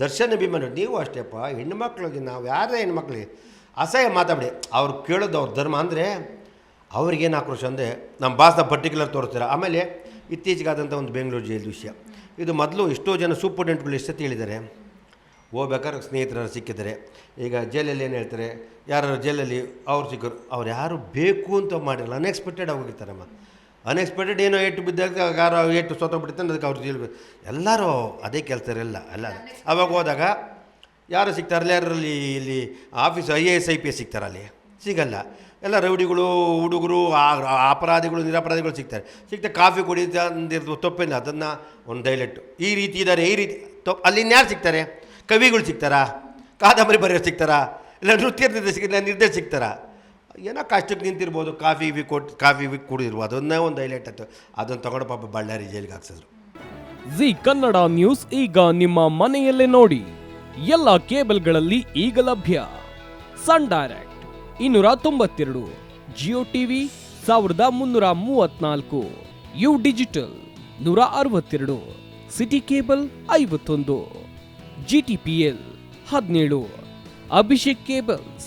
ದರ್ಶನ್ ಅಭಿಮಾನಿ ನೀವು ಅಷ್ಟೇಪ್ಪ ಹೆಣ್ಮಕ್ಳಿಗೆ ನಾವು ಯಾರೇ ಹೆಣ್ಮಕ್ಳಿಗೆ ಅಸಹ್ಯ ಮಾತಾಡಿ ಅವ್ರು ಕೇಳೋದು ಅವ್ರ ಧರ್ಮ ಅಂದರೆ ಅವ್ರಿಗೇನು ಆಕ್ರೋಶ ಅಂದರೆ ನಮ್ಮ ಭಾಷ ಪರ್ಟಿಕ್ಯುಲರ್ ತೋರಿಸ್ತಾರೆ? ಆಮೇಲೆ ಇತ್ತೀಚೆಗಾದಂಥ ಒಂದು ಬೆಂಗಳೂರು ಜೈಲು ವಿಷಯ. ಇದು ಮೊದಲು ಎಷ್ಟೋ ಜನ ಸೂಪರ್ಡೆಂಟ್ಗಳು ಎಷ್ಟು ಹೇಳಿದ್ದಾರೆ ಹೋಗ್ಬೇಕಾದ್ರೆ ಸ್ನೇಹಿತರ ಸಿಕ್ಕಿದ್ದಾರೆ. ಈಗ ಜೈಲಲ್ಲಿ ಏನು ಹೇಳ್ತಾರೆ? ಯಾರು ಜೈಲಲ್ಲಿ ಅವ್ರು ಸಿಕ್ಕರು. ಅವ್ರು ಯಾರು ಬೇಕು ಅಂತ ಮಾಡಿರಲ್ಲ ಅನ್ಎಕ್ಸ್ಪೆಕ್ಟೆಡ್ ಹೋಗಿರ್ತಾರಮ್ಮ. ಅನ್ಎಕ್ಸ್ಪೆಕ್ಟೆಡ್ ಏನೋ ಏಟು ಬಿದ್ದಾಗ ಯಾರೋ ಏಟು ಸೋತೋಗ್ಬಿಡುತ್ತೆ ಅದಕ್ಕೆ ಅವ್ರು ಜೈಲು ಎಲ್ಲರೂ ಅದೇ ಕೆಲಸ ಇರಲ್ಲ ಎಲ್ಲ ಅವಾಗ ಹೋದಾಗ ಯಾರು ಸಿಗ್ತಾರಲ್ಲ, ಯಾರಲ್ಲಿ ಇಲ್ಲಿ office I A S I P S ಸಿಗ್ತಾರೆ ಅಲ್ಲಿ? ಸಿಗಲ್ಲ. ಎಲ್ಲ ರೌಡಿಗಳು, ಹುಡುಗರು ಅಪರಾಧಿಗಳು, ನಿರಪರಾಧಿಗಳು ಸಿಗ್ತಾರೆ. ಸಿಗ್ತಾ ಕಾಫಿ ಕುಡಿದಂದಿರ್ದು ತಪ್ಪಿನ ಅದನ್ನು ಒಂದು ಡೈಲೆಟ್ಟು ಈ ರೀತಿ ಇದ್ದಾರೆ, ಈ ರೀತಿ ತಪ್ಪು ಅಲ್ಲಿ ಯಾರು ಸಿಗ್ತಾರೆ? ಕವಿಗಳು ಸಿಗ್ತಾರಾ? ಕಾದಂಬರಿ ಬರೆಯೋರು ಸಿಗ್ತಾರಾ? ಇಲ್ಲ ನೃತ್ಯ ನಿರ್ದೇಶಕ ನಿರ್ದೇಶಕ ಸಿಗ್ತಾರಾ? ಏನೋ ಕಷ್ಟಕ್ಕೆ ನಿಂತಿರ್ಬೋದು. ಕಾಫಿ ವಿ ಕೊಟ್, ಕಾಫಿ ವಿ ಕುಡಿದಿರ್ಬೋದು ಅದನ್ನೇ ಒಂದು ಹೈಲೈಟ್ ಆಯ್ತು. ಅದನ್ನು ತಗೊಂಡು ಪಾಪ ಬಳ್ಳಾರಿ ಜೈಲಿಗೆ ಹಾಕ್ಸಿದ್ರು. ಜಿ ಕನ್ನಡ ನ್ಯೂಸ್ ಈಗ ನಿಮ್ಮ ಮನೆಯಲ್ಲೇ ನೋಡಿ. ಎಲ್ಲ ಕೇಬಲ್ಗಳಲ್ಲಿ ಈಗ ಲಭ್ಯ. ಸನ್ ಡೈರೆಕ್ಟ್ ಇನ್ನೂರ ತೊಂಬತ್ತೆರಡು, ಜಿಯೋ ಟಿವಿ ಸಾವಿರದ ಮುನ್ನೂರ ಮೂವತ್ನಾಲ್ಕು, ಯು ಡಿಜಿಟಲ್ ನೂರ ಅರವತ್ತೆರಡು, ಸಿಟಿ ಕೇಬಲ್ ಐವತ್ತೊಂದು, ಜಿ ಟಿ ಪಿ ಎಲ್ ಹದಿನೇಳು, ಅಭಿಷೇಕ್ ಕೇಬಲ್ಸ್